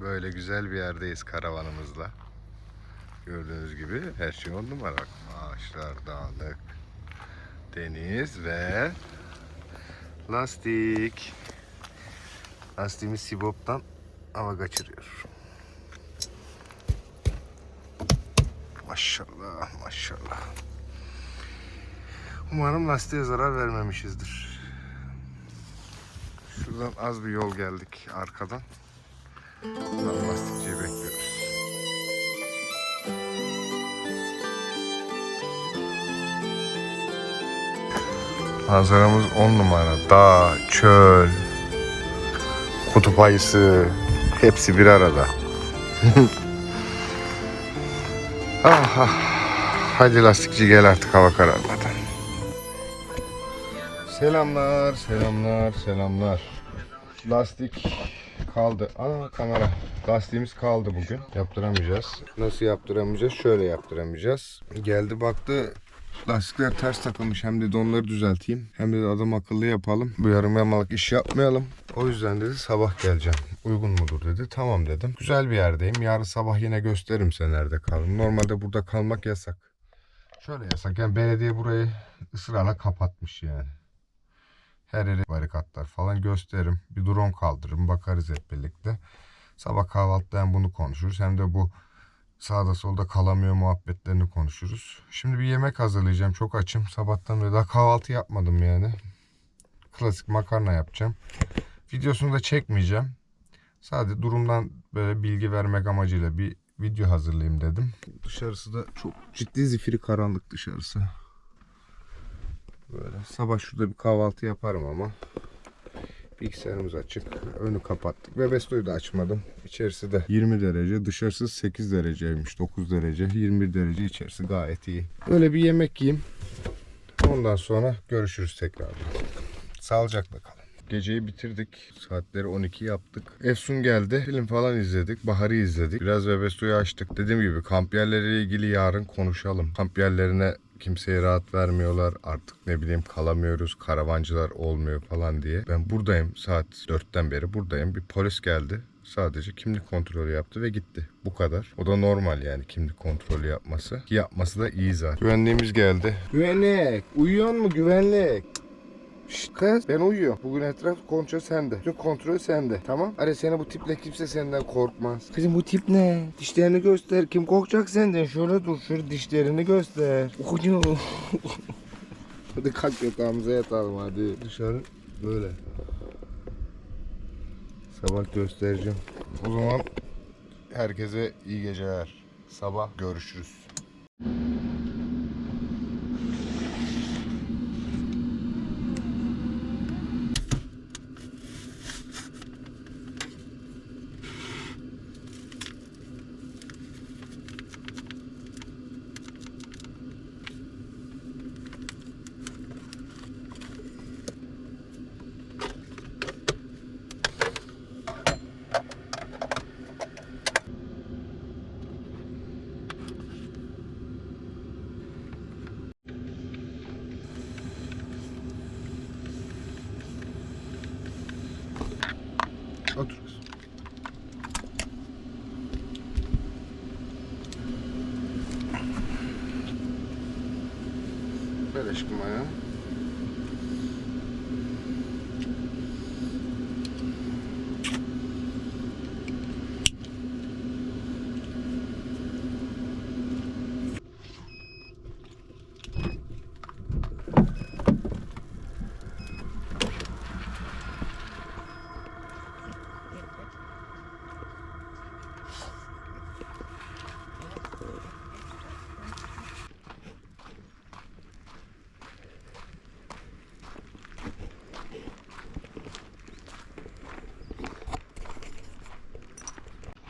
Böyle güzel bir yerdeyiz karavanımızla. Gördüğünüz gibi her şey on numara. Ağaçlar, dağlık, deniz ve lastik. Lastiğimiz Sibop'tan hava kaçırıyor. Maşallah maşallah. Umarım lastiğe zarar vermemişizdir. Şuradan az bir yol geldik arkadan. Buradan lastikçiyi bekliyoruz. Manzaramız on numara. Dağ, çöl, kutup ayısı hepsi bir arada. ah, ah. Hadi lastikçi gel artık hava kararmadan. Selamlar, selamlar, selamlar. Lastik kaldı. Ana kamera. Lastiğimiz kaldı bugün. Yaptıramayacağız. Nasıl yaptıramayacağız? Şöyle yaptıramayacağız. Geldi baktı lastikler ters takılmış. Hem dedi onları düzelteyim. Hem de adam akıllı yapalım. Bu yarım yamalık iş yapmayalım. O yüzden dedi sabah geleceğim. Uygun mudur dedi. Tamam dedim. Güzel bir yerdeyim. Yarın sabah yine gösteririm size nerede kalın. Normalde burada kalmak yasak. Şöyle yasak. Yani belediye burayı ısrarla kapatmış yani. Her yere barikatlar falan gösteririm. Bir drone kaldırırım. Bakarız hep birlikte. Sabah kahvaltıda hem bunu konuşuruz hem de bu sağda solda kalamıyor muhabbetlerini konuşuruz. Şimdi bir yemek hazırlayacağım. Çok açım. Sabahtan beri daha kahvaltı yapmadım yani. Klasik makarna yapacağım. Videosunu da çekmeyeceğim. Sadece durumdan böyle bilgi vermek amacıyla bir video hazırlayayım dedim. Dışarısı da çok ciddi zifiri karanlık dışarısı. Böyle sabah şurada bir kahvaltı yaparım ama bilgisayarımız açık. Önü kapattık. Ve da açmadım. İçerisi de 20 derece. Dışarısı 8 dereceymiş. 9 derece. 21 derece içerisi gayet iyi. Böyle bir yemek yiyeyim. Ondan sonra görüşürüz tekrar. Sağlıcakla kalın. Geceyi bitirdik. Saatleri 12 yaptık. Efsun geldi. Film falan izledik. Bahar'ı izledik. Biraz Webesto'yu açtık. Dediğim gibi kamp yerleriyle ilgili yarın konuşalım. Kamp yerlerine kimseye rahat vermiyorlar. Artık ne bileyim kalamıyoruz. Karavancılar olmuyor falan diye. Ben buradayım. Saat 4'ten beri buradayım. Bir polis geldi. Sadece kimlik kontrolü yaptı ve gitti. Bu kadar. O da normal yani kimlik kontrolü yapması. Ki Yapması da iyi zaten. Güvenliğimiz geldi. Güvenlik. Uyuyor mu güvenlik? Şşt kız ben uyuyorum. Bugün etraf kontrol sende. Bütün kontrol sende. Tamam? Hadi seni bu tiple kimse senden korkmaz. Kızım bu tip ne? Dişlerini göster. Kim korkacak senden? Şöyle dur. Şöyle dişlerini göster. Okucu. hadi kalk yatağımıza yatalım hadi. Dışarı böyle. Sabah göstereceğim. O zaman herkese iyi geceler. Sabah görüşürüz. девочка моя.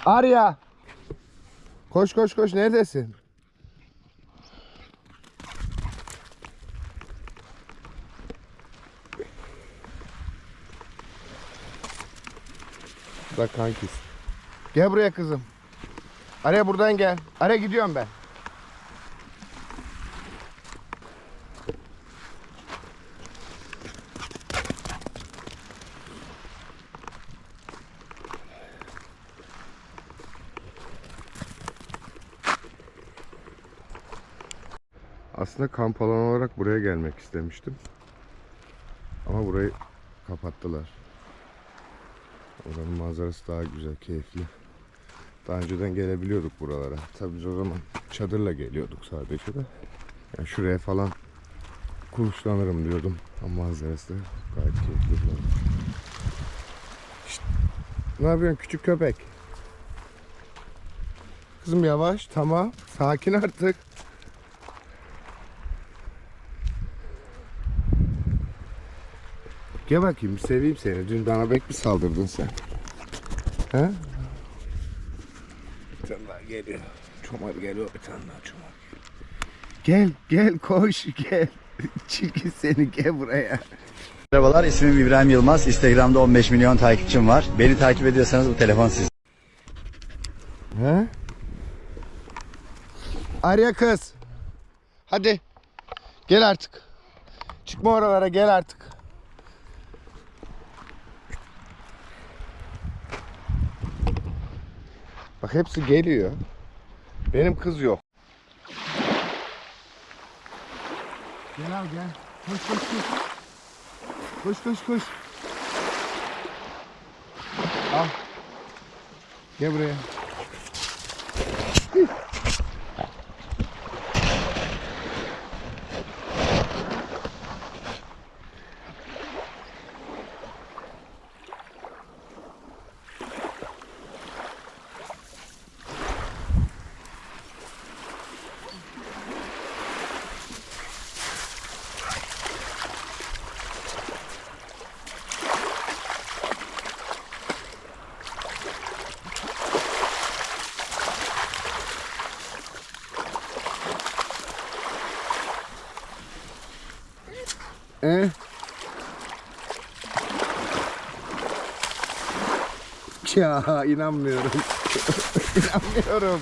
Arya. Koş koş koş neredesin? Bak kankis. Gel buraya kızım. Araya buradan gel. Araya gidiyorum ben. Aslında kamp alanı olarak buraya gelmek istemiştim. Ama burayı kapattılar. Oranın manzarası daha güzel, keyifli. Daha önceden gelebiliyorduk buralara. Tabii biz o zaman çadırla geliyorduk sadece de. Yani şuraya falan kuluçlanırım diyordum. Ama manzarası da gayet keyifli. Şşt! Ne yapıyorsun küçük köpek? Kızım yavaş tamam. Sakin artık. Gel bakayım bir seveyim seni. Dün bana bek mi saldırdın sen? He? Bir tane daha geliyor. Çomar geliyor bir tane daha çomar. Gel gel koş gel. Çirkin seni gel buraya. Merhabalar ismim İbrahim Yılmaz. Instagram'da 15 milyon takipçim var. Beni takip ediyorsanız bu telefon sizin. He? Arya kız. Hadi. Gel artık. Çıkma oralara gel artık. Bak hepsi geliyor. Benim kız yok. Gel abi gel. Koş koş koş. Koş koş koş. Al. Gel buraya. E? Ya inanmıyorum. inanmıyorum.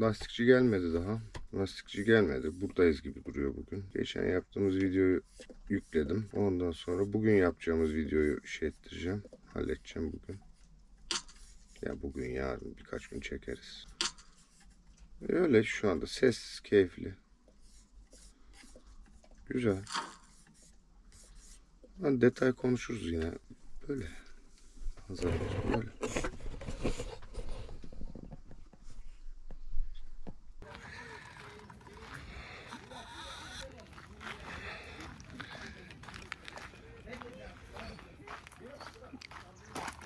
Lastikçi gelmedi daha. Lastikçi gelmedi. Buradayız gibi duruyor bugün. Geçen yaptığımız videoyu yükledim. Ondan sonra bugün yapacağımız videoyu şey ettireceğim. Halledeceğim bugün. Ya bugün yarın birkaç gün çekeriz. Öyle şu anda ses keyifli. Güzel. Lan detay konuşuruz yine. Böyle. Hazır böyle.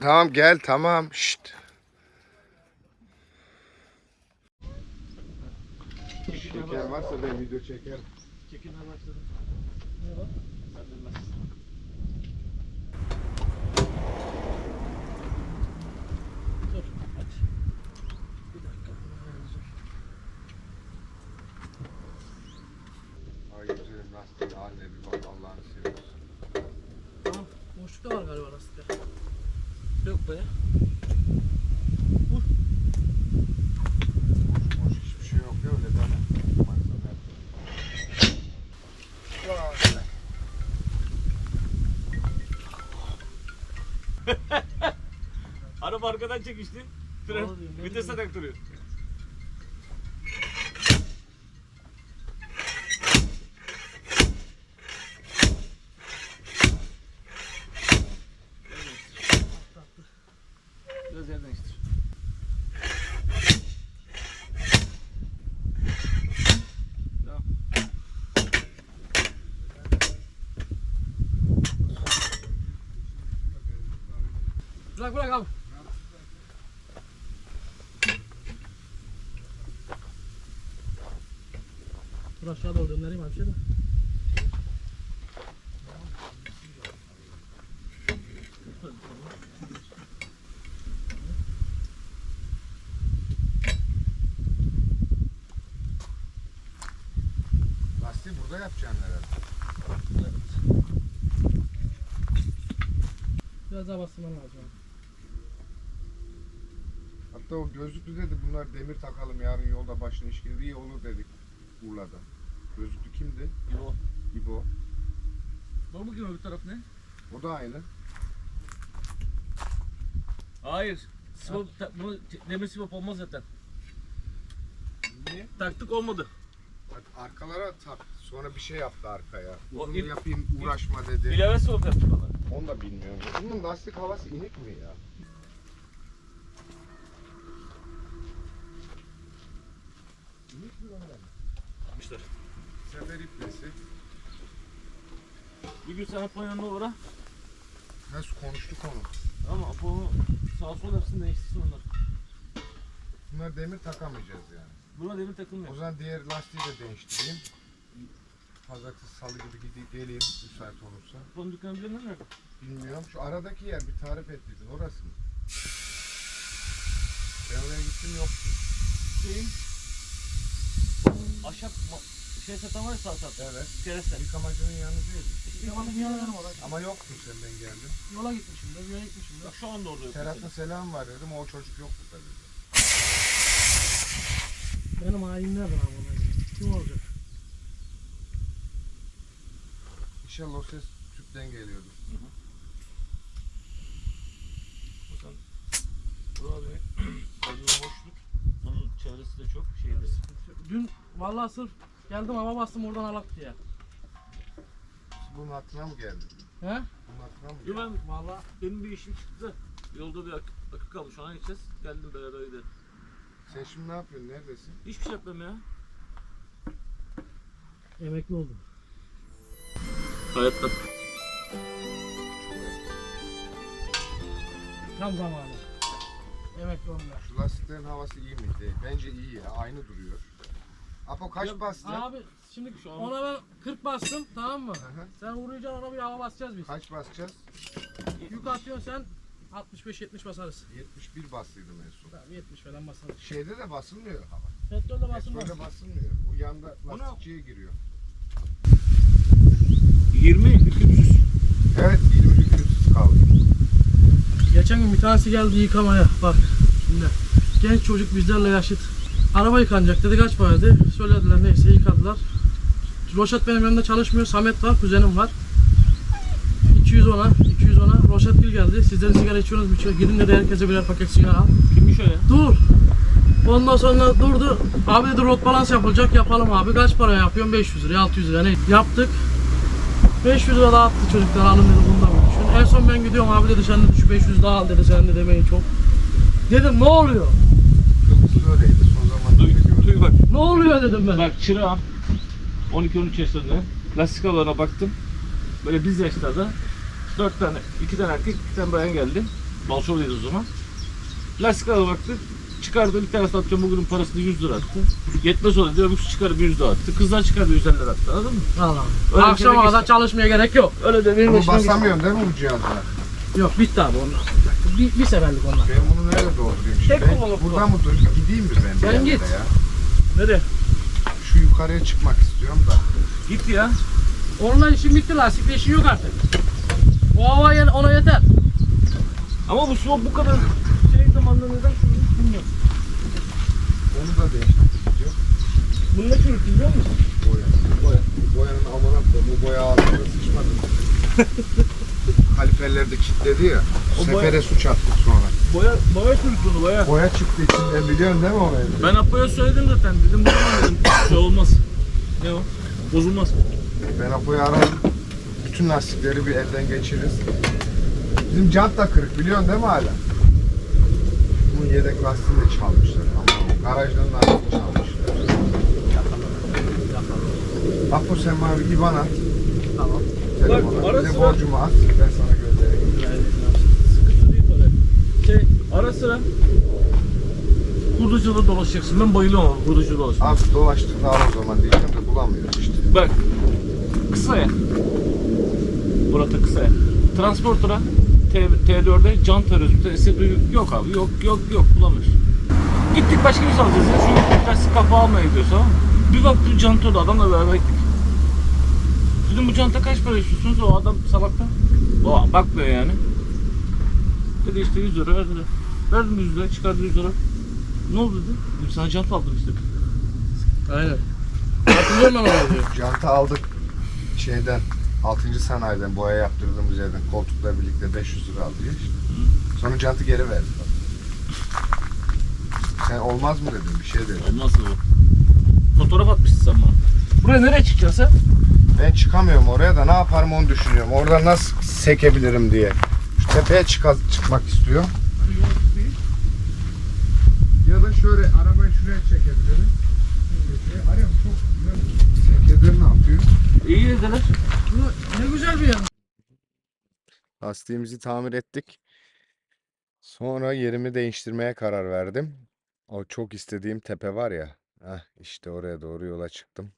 Tamam gel tamam. Şşt. Şeker varsa ben video çekerim. Çekilmeye başladı. Dur aç. Bir dakika. Ay güzelim lastiğin haline bir bak Allah'ını seviyorsun. Tamam. Boşluk da var galiba lastikte. Yok be. Boş boş hiçbir şey yok ya öyle deme. Araba arkadan çekişti. Ne vitese bileyim. taktırıyor. Biraz yer değiştir. Tamam. Bırak bırak abi. Dur aşağı doğru döndüreyim abi şey de. Lastiği burada yapacaksın herhalde. Biraz daha bastırman lazım. Hatta o gözlüklü dedi bunlar demir takalım yarın yolda başına iş gelir iyi olur dedik Urla'da. Gözlüklü kimdi? İbo. İbo. Bak bakayım öbür taraf ne? O da aynı. Hayır. Sivop, ta- bunu demir sivop olmaz zaten. Niye? Taktık olmadı. Arkalara tak. Sonra bir şey yaptı arkaya. O Uzun ip- yapayım uğraşma dedi. İlave sivop yaptık ona. Onu da bilmiyorum. Bunun lastik havası inik mi ya? İnik mi öyle mi? Yapmışlar. Sefer iplesi. Bir gün sen Apo'nun yanına uğra. Nasıl konuştuk onu? Ama Apo'nu sağ sol yapsın değiştirsin onlar. Bunlar demir takamayacağız yani. Buna demir O takılmıyor. zaman diğer lastiği de değiştireyim. Pazartesi salı gibi gidip geleyim müsait olursa. Apo'nun dükkanı bilir mi? Bilmiyorum. Şu aradaki yer bir tarif et dedin. Orası mı? Ben oraya gittim yoktu. Şeyin ahşap şey satan var ya sağ sat. Evet. Kereste. Yıkamacının yanı değil. Yamanın yanına var. Ama yoktun sen ben geldim. Yola gitmişim de, bir yere gitmişim de. Şu anda orada yok. Serhat'ın selam var dedim. O çocuk yoktu tabii. Benim nereden abi? Kim olacak? İnşallah o ses tüpten geliyordu. Bakın. Burada bir boşluk. Bunun çevresi de çok şeydir. Dün vallahi sırf geldim hava bastım oradan alak diye. Bunun hatırına mı geldi? He? Bunun hatırına mı Yo geldi? ben Vallahi benim bir işim çıktı. Yolda bir akı, akı kalmış. Ona gideceğiz. Geldim beraber gidelim. Sen şimdi ne yapıyorsun? Neredesin? Hiçbir şey yapmam ya. emekli oldum. Hayatta. Tam zamanı. Emekli oldum ben. Şu lastiklerin havası iyi mi? Değil. Bence iyi ya. Aynı duruyor. Apo kaç Ya, bastı? Abi şimdi Şu an- ona ben 40 bastım tamam mı? Hı hı. Sen uğrayacaksın ona bir hava basacağız biz. Kaç basacağız? Yük atıyorsun sen 65-70 basarız. 71 bastıydım en son. Tamam 70 falan basarız. Şeyde de basılmıyor hava. Petrolde basılmaz. Petrolde basılmıyor. Bu yanda lastikçiye giriyor. 20 200. Evet 20 gürültüsüz kaldı. Geçen gün bir tanesi geldi yıkamaya. Bak şimdi genç çocuk bizlerle yaşıt. Araba yıkanacak dedi kaç para dedi. Söylediler neyse yıkadılar. Roşet benim yanımda çalışmıyor. Samet var kuzenim var. 210'a 210'a Roşetgil geldi. Sizler sigara içiyorsunuz mu? Gidin dedi herkese birer paket sigara al. Kimmiş o ya? Dur. Ondan sonra durdu. Abi dedi rot balans yapılacak yapalım abi. Kaç para yapıyorsun? 500 lira 600 lira ne? Yaptık. 500 lira daha attı çocuklar alın dedi bunda mı düşün. En son ben gidiyorum abi dedi sen de şu 500 daha al dedi sen de demeyin çok. Dedim ne oluyor? Kız öyleydi son zamanlarda. Duy, duy bak. Ne oluyor dedim ben. Bak çırağım 12-13 yaşlarında lastik alanına baktım. Böyle biz yaşlarda 4 tane, 2 tane erkek, 2 tane bayan geldi. Balçova'daydı o zaman. Lastik alanına baktık. Çıkardı bir tane satacağım bugünün parasını 100 lira attı. Yetmez oldu diyor öbürsü çıkardı 100 lira attı. Kızlar çıkardı 150 lira attı anladın mı? Allah. Öyle Akşama kere kadar geçti. çalışmaya gerek yok. Öyle de benim Bunu başıma geçti. basamıyorsun değil mi bu cihazla? Yok bitti abi ondan sonra. Bir, bir seferlik onlar. Ben bunu nerede doldurayım şimdi? Tek Ben kullanım bu. buradan mı dur? Gideyim mi ben? bir Sen git. Ya? Nereye? Şu yukarıya çıkmak istiyorum da. Git ya. Onunla işin bitti lastikle işin yok artık. O hava yen- ona yeter. Ama bu soğuk bu kadar şey zamanında neden çürüdü bilmiyorum. Onu da değiştireceğim. Bunu ne çürüttü biliyor musun? Boya. Boya. Boyanın amına. Bu boya ağzına sıçmadı. Kaliperleri de kilitledi ya. O Sefere suç attık sonra. Boya, boya çürüttü onu boya. Boya çıktı içinden biliyorsun değil mi o mevzuyu? Ben Apo'ya söyledim zaten dedim bu zaman dedim şey olmaz. Ne o? Bozulmaz. Ben Apo'yu ararım. Bütün lastikleri bir elden geçiririz. Bizim jant da kırık biliyorsun değil mi hala? Bunun yedek lastiğini de çalmışlar. Ama garajdan lastiğini çalmışlar. Apo sen bana bir IBAN at. Tamam. Telefona. ara sıra- borcumu at. Ben sana göndereyim. Sıkıntı değil. Şey ara sıra hurdacıda dolaşacaksın. Ben bayılıyorum ama hurdacıda dolaşmak. Abi dolaştık da al o zaman diyeceğim de bulamıyoruz işte. Bak kısaya. Burası kısaya. Transporter'a T, T4'e jant arıyoruz. T yok abi yok yok yok bulamıyoruz. Gittik başka bir alacağız ya. Şu plastik kapağı almaya gidiyoruz tamam mı? Bir bak bu jant orada adamla beraber gittik. Dedim bu janta kaç para istiyorsunuz? O adam salakta. O bakmıyor yani. Dedi işte 100 lira verdiler. Verdim 100 lira çıkardı 100 lira. Ne oldu dedi. Dedim sana jant aldım işte. Aynen. Hatırlıyorum ben onu diyor. Jantı aldık şeyden 6. sanayiden boya yaptırdığımız yerden koltukla birlikte 500 lira aldı ya işte. Sonra jantı geri verdi. Sen olmaz mı dedim bir şey dedim. Olmaz bu. Fotoğraf atmışsın sen bana. Buraya nereye çıkacaksın sen? Ben çıkamıyorum oraya da ne yaparım onu düşünüyorum. Oradan nasıl sekebilirim diye. Şu tepeye çıka, çıkmak istiyorum. Ya da şöyle arabayı şuraya çekebilirim. Sekedir ne yapıyor? İyi dediler. Bu ne güzel bir yer. Lastiğimizi tamir ettik. Sonra yerimi değiştirmeye karar verdim. O çok istediğim tepe var ya. Heh, işte oraya doğru yola çıktım.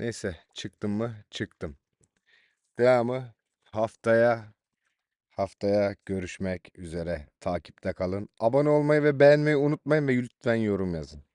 Neyse çıktım mı? Çıktım. Devamı haftaya haftaya görüşmek üzere. Takipte kalın. Abone olmayı ve beğenmeyi unutmayın ve lütfen yorum yazın.